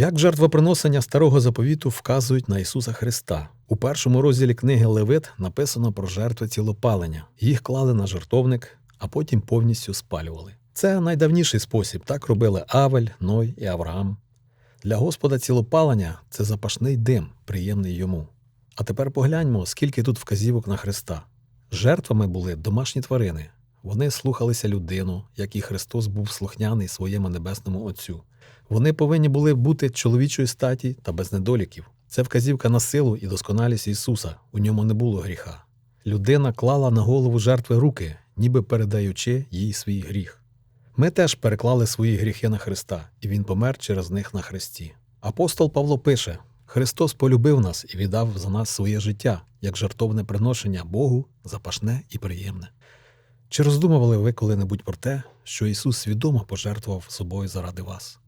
Як жертвоприношення старого заповіту вказують на Ісуса Христа. У першому розділі книги Левит написано про жертви цілопалення. Їх клали на жертовник, а потім повністю спалювали. Це найдавніший спосіб. Так робили Авель, Ной і Авраам. Для Господа цілопалення це запашний дим, приємний йому. А тепер погляньмо, скільки тут вказівок на Христа. Жертвами були домашні тварини. Вони слухалися людину, як і Христос був слухняний своєму небесному Отцю. Вони повинні були бути чоловічої статі та без недоліків. Це вказівка на силу і досконалість Ісуса, у ньому не було гріха. Людина клала на голову жертви руки, ніби передаючи їй свій гріх. Ми теж переклали свої гріхи на Христа, і Він помер через них на хресті. Апостол Павло пише: Христос полюбив нас і віддав за нас своє життя, як жертовне приношення Богу, запашне і приємне. Чи роздумували ви коли-небудь про те, що Ісус свідомо пожертвував собою заради вас?